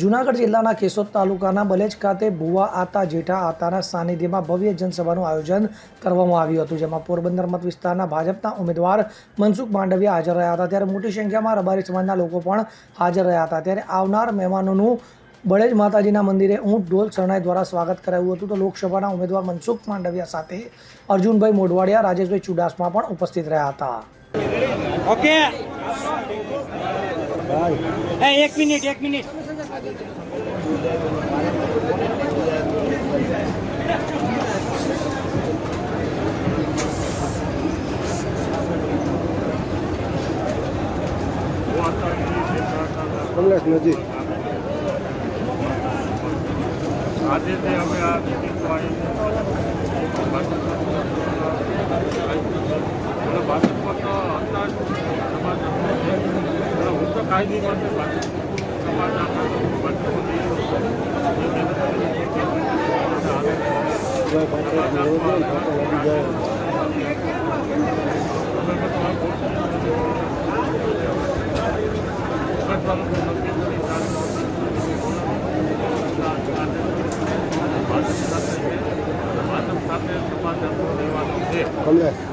જૂનાગઢ જિલ્લાના કેશોદ તાલુકાના બલેજ ખાતે ભુવા આતા જેઠા આતાના સાનિધ્યમાં ભવ્ય જનસભાનું આયોજન કરવામાં આવ્યું હતું, જેમાં પોરબંદર મત વિસ્તારના ભાજપના ઉમેદવાર મનસુખ માંડવિયા હાજર રહ્યા હતા. ત્યારે મોટી સંખ્યામાં રબારી સમાજના લોકો પણ હાજર રહ્યા હતા. ત્યારે આવનાર મહેમાનોનું બળેજ માતાજીના મંદિરે ઊંટ ઢોલ શરણાઈ દ્વારા સ્વાગત કરાયું હતું. તો લોકસભાના ઉમેદવાર મનસુખ માંડવિયા સાથે અર્જુનભાઈ મોઢવાડિયા, રાજેશભાઈ ચુડાસમા પણ ઉપસ્થિત રહ્યા હતા. ઓકે. એક મિનિટ એક મિનિટ. કમલેશ નજીક આજે તે અમે આ મિટિંગ પાડીને ભાજપમાં તો હતા જ સમાજ એટલે હું તો કાયદી માટે ભાજપ સમાજ Come here.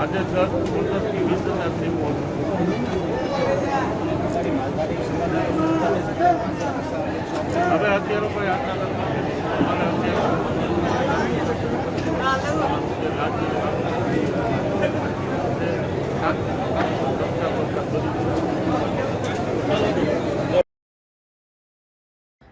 આજે દસ પંદરથી વીસ હજાર ટીમો હવે અત્યારે કોઈ આટલા નથી. અમારે અત્યારે